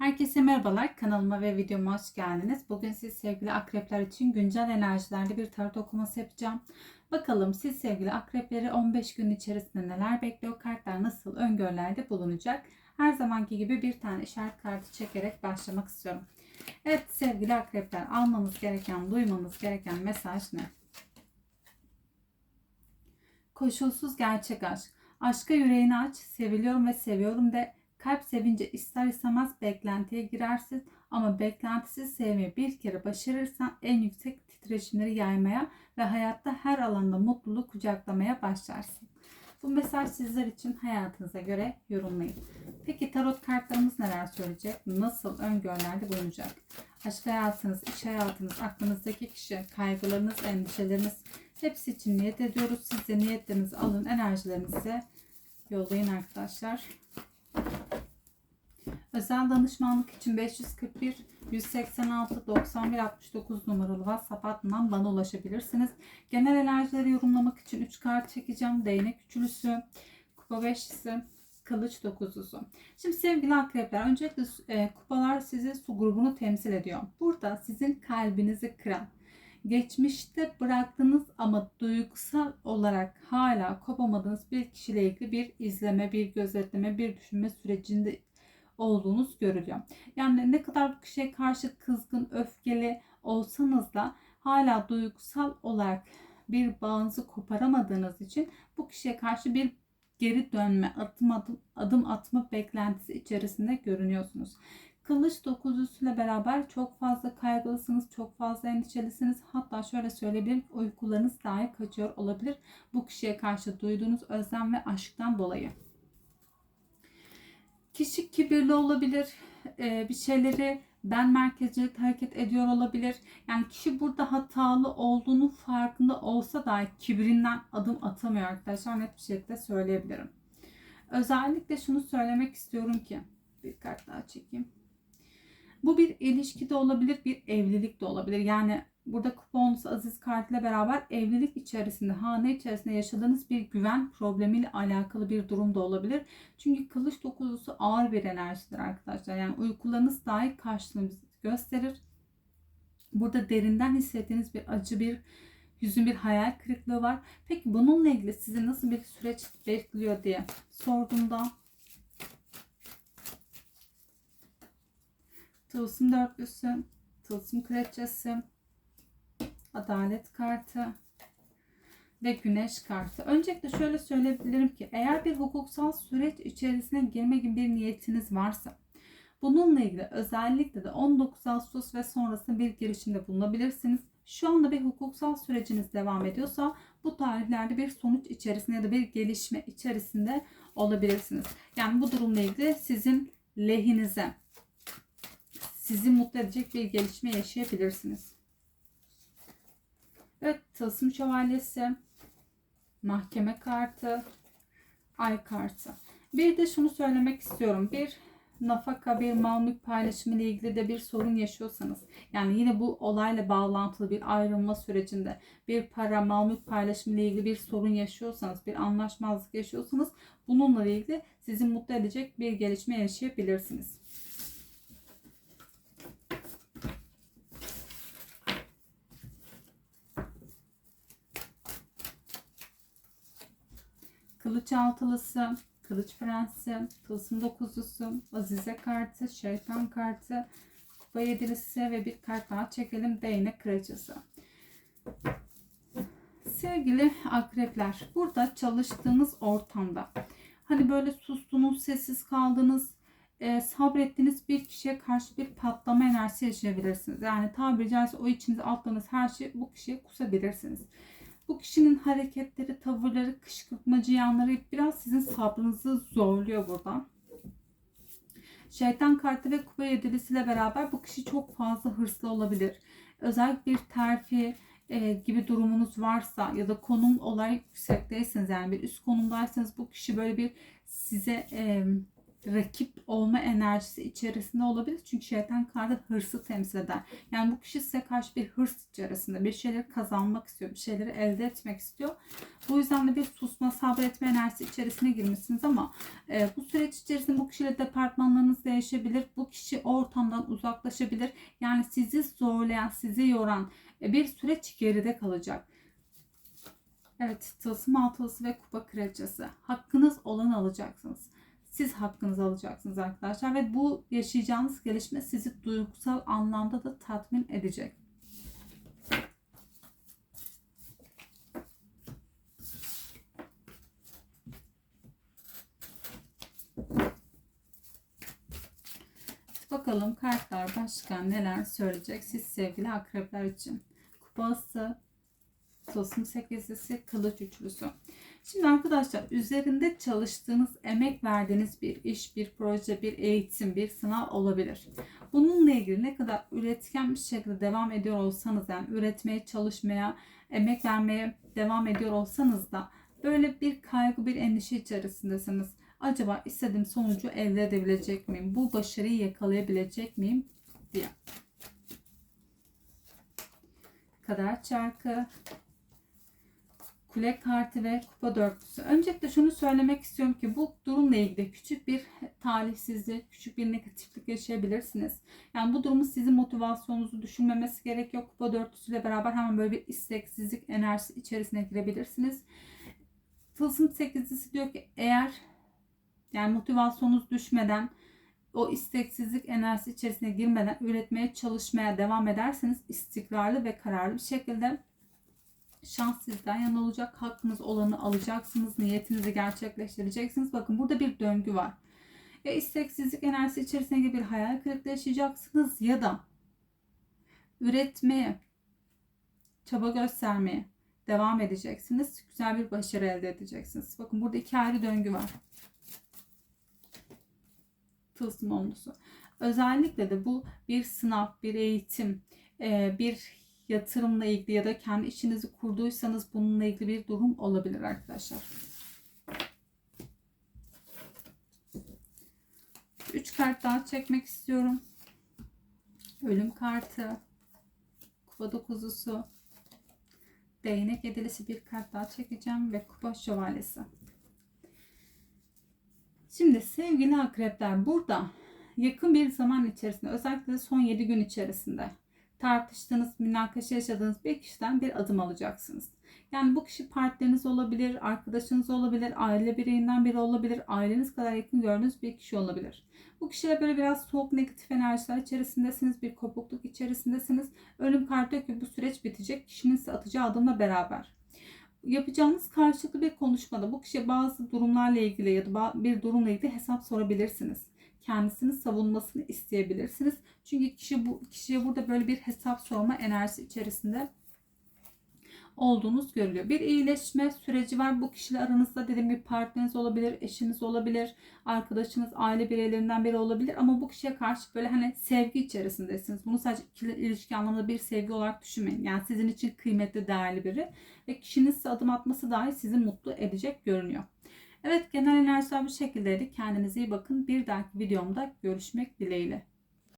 Herkese merhabalar. Kanalıma ve videoma hoş geldiniz. Bugün siz sevgili akrepler için güncel enerjilerde bir tarot okuması yapacağım. Bakalım siz sevgili akrepleri 15 gün içerisinde neler bekliyor? Kartlar nasıl öngörülerde bulunacak? Her zamanki gibi bir tane işaret kartı çekerek başlamak istiyorum. Evet sevgili akrepler almanız gereken, duymanız gereken mesaj ne? Koşulsuz gerçek aşk. Aşka yüreğini aç, seviliyorum ve seviyorum de Kalp sevince ister istemez beklentiye girersin ama beklentisiz sevmeyi bir kere başarırsan en yüksek titreşimleri yaymaya ve hayatta her alanda mutluluk kucaklamaya başlarsın. Bu mesaj sizler için hayatınıza göre yorumlayın. Peki tarot kartlarımız neler söyleyecek? Nasıl öngörülerde bulunacak? Aşk hayatınız, iş hayatınız, aklınızdaki kişi, kaygılarınız, endişeleriniz hepsi için niyet ediyoruz. Siz de niyetlerinizi alın, enerjilerinizi yollayın arkadaşlar. Özel danışmanlık için 541 186 91 69 numaralı WhatsApp hattından bana ulaşabilirsiniz. Genel enerjileri yorumlamak için 3 kart çekeceğim. Değnek üçlüsü, kupa beşlisi, kılıç dokuzlusu. Şimdi sevgili akrepler öncelikle e, kupalar sizi su grubunu temsil ediyor. Burada sizin kalbinizi kıran, geçmişte bıraktığınız ama duygusal olarak hala kopamadığınız bir kişiyle ilgili bir izleme, bir gözetleme, bir düşünme sürecinde olduğunuz görülüyor. Yani ne kadar bu kişiye karşı kızgın, öfkeli olsanız da hala duygusal olarak bir bağınızı koparamadığınız için bu kişiye karşı bir geri dönme, adım adım, adım atma beklentisi içerisinde görünüyorsunuz. Kılıç dokuzlusuyla beraber çok fazla kaygılısınız, çok fazla endişelisiniz. Hatta şöyle söyleyebilirim uykularınız dahi kaçıyor olabilir. Bu kişiye karşı duyduğunuz özlem ve aşktan dolayı. Kişi kibirli olabilir, e, bir şeyleri ben merkezcilik hareket ediyor olabilir. Yani kişi burada hatalı olduğunu farkında olsa da kibrinden adım atamıyor arkadaşlar net bir şekilde söyleyebilirim. Özellikle şunu söylemek istiyorum ki bir kart daha çekeyim. Bu bir ilişki de olabilir, bir evlilik de olabilir. Yani burada kuponunuz Aziz Kart ile beraber evlilik içerisinde, hane içerisinde yaşadığınız bir güven problemiyle alakalı bir durum da olabilir. Çünkü kılıç dokuzlusu ağır bir enerjidir arkadaşlar. Yani uykularınız dahi karşılığını gösterir. Burada derinden hissettiğiniz bir acı bir yüzün bir hayal kırıklığı var. Peki bununla ilgili sizi nasıl bir süreç bekliyor diye sorduğumda Tılsım dörtlüsü, tılsım kraliçesi, adalet kartı ve güneş kartı. Öncelikle şöyle söyleyebilirim ki eğer bir hukuksal süreç içerisine girme gibi bir niyetiniz varsa bununla ilgili özellikle de 19 Ağustos ve sonrasında bir girişimde bulunabilirsiniz. Şu anda bir hukuksal süreciniz devam ediyorsa bu tarihlerde bir sonuç içerisinde ya da bir gelişme içerisinde olabilirsiniz. Yani bu durumla ilgili sizin lehinize sizi mutlu edecek bir gelişme yaşayabilirsiniz. Evet, Tılsım Şövalyesi, Mahkeme kartı, Ay kartı. Bir de şunu söylemek istiyorum. Bir nafaka, bir mal mülk paylaşımı ile ilgili de bir sorun yaşıyorsanız, yani yine bu olayla bağlantılı bir ayrılma sürecinde bir para, mal mülk paylaşımı ile ilgili bir sorun yaşıyorsanız, bir anlaşmazlık yaşıyorsanız bununla ilgili sizi mutlu edecek bir gelişme yaşayabilirsiniz. Kılıç altılısı, Kılıç Prensi, Tılsım dokuzlusu, Azize kartı, Şeytan kartı, Kupa yedilisi ve bir kart daha çekelim. Değnek kraliçesi. Sevgili akrepler, burada çalıştığınız ortamda hani böyle sustunuz, sessiz kaldınız, e, sabrettiğiniz bir kişiye karşı bir patlama enerjisi yaşayabilirsiniz. Yani tabiri caizse o içinize attığınız her şeyi bu kişiye kusabilirsiniz. Bu kişinin hareketleri, tavırları, kışkırtmacı yanları biraz sizin sabrınızı zorluyor burada. Şeytan kartı ve kupa yedilisiyle beraber bu kişi çok fazla hırslı olabilir. Özellikle bir terfi e, gibi durumunuz varsa ya da konum olay yüksekteyseniz yani bir üst konumdaysanız bu kişi böyle bir size e, rakip olma enerjisi içerisinde olabilir. Çünkü şeytan kartı hırsı temsil eder. Yani bu kişi size karşı bir hırs içerisinde bir şeyleri kazanmak istiyor, bir şeyleri elde etmek istiyor. Bu yüzden de bir susma, sabretme enerjisi içerisine girmişsiniz ama e, bu süreç içerisinde bu kişiyle departmanlarınız değişebilir. Bu kişi o ortamdan uzaklaşabilir. Yani sizi zorlayan, sizi yoran e, bir süreç geride kalacak. Evet, tılsım altılısı ve kupa kraliçesi. Hakkınız olan alacaksınız siz hakkınızı alacaksınız arkadaşlar ve bu yaşayacağınız gelişme sizi duygusal anlamda da tatmin edecek. Bakalım kartlar başka neler söyleyecek siz sevgili akrepler için. Kupası, Tılsım sekizlisi, kılıç üçlüsü. Şimdi arkadaşlar üzerinde çalıştığınız, emek verdiğiniz bir iş, bir proje, bir eğitim, bir sınav olabilir. Bununla ilgili ne kadar üretken bir şekilde devam ediyor olsanız yani üretmeye, çalışmaya, emek vermeye devam ediyor olsanız da böyle bir kaygı, bir endişe içerisindesiniz. Acaba istediğim sonucu elde edebilecek miyim? Bu başarıyı yakalayabilecek miyim? diye. Kadar çarkı, kule kartı ve kupa dörtlüsü. Öncelikle şunu söylemek istiyorum ki bu durumla ilgili küçük bir talihsizlik, küçük bir negatiflik yaşayabilirsiniz. Yani bu durumun sizin motivasyonunuzu düşünmemesi gerekiyor. Kupa dörtlüsüyle beraber hemen böyle bir isteksizlik enerjisi içerisine girebilirsiniz. Tılsım sekizlisi diyor ki eğer yani motivasyonunuz düşmeden o isteksizlik enerjisi içerisine girmeden üretmeye çalışmaya devam ederseniz istikrarlı ve kararlı bir şekilde şans sizden yana olacak. Hakkınız olanı alacaksınız. Niyetinizi gerçekleştireceksiniz. Bakın burada bir döngü var. Ya isteksizlik enerjisi içerisinde bir hayal kırıklığı yaşayacaksınız ya da üretmeye, çaba göstermeye devam edeceksiniz. Güzel bir başarı elde edeceksiniz. Bakın burada iki ayrı döngü var. Tılsım onlusu. Özellikle de bu bir sınav, bir eğitim, bir yatırımla ilgili ya da kendi işinizi kurduysanız bununla ilgili bir durum olabilir arkadaşlar. Üç kart daha çekmek istiyorum. Ölüm kartı, kupa dokuzusu, değnek edilisi bir kart daha çekeceğim ve kupa şövalyesi. Şimdi sevgili akrepler burada yakın bir zaman içerisinde özellikle son 7 gün içerisinde tartıştığınız, münakaşa yaşadığınız bir kişiden bir adım alacaksınız. Yani bu kişi partneriniz olabilir, arkadaşınız olabilir, aile bireyinden biri olabilir, aileniz kadar yakın gördüğünüz bir kişi olabilir. Bu kişiyle böyle biraz soğuk negatif enerjiler içerisindesiniz, bir kopukluk içerisindesiniz. Ölüm kartı diyor ki bu süreç bitecek, kişinin size atacağı adımla beraber. Yapacağınız karşılıklı bir konuşmada bu kişiye bazı durumlarla ilgili ya da bir durumla ilgili hesap sorabilirsiniz kendisini savunmasını isteyebilirsiniz. Çünkü kişi bu kişiye burada böyle bir hesap sorma enerjisi içerisinde olduğunuz görülüyor. Bir iyileşme süreci var. Bu kişiyle aranızda dediğim bir partneriniz olabilir, eşiniz olabilir, arkadaşınız, aile bireylerinden biri olabilir. Ama bu kişiye karşı böyle hani sevgi içerisindesiniz. Bunu sadece ikili ilişki anlamında bir sevgi olarak düşünmeyin. Yani sizin için kıymetli, değerli biri. Ve kişinin size adım atması dahi sizi mutlu edecek görünüyor. Evet genel enerjiler bu şekildeydi. Kendinize iyi bakın. Bir dahaki videomda görüşmek dileğiyle.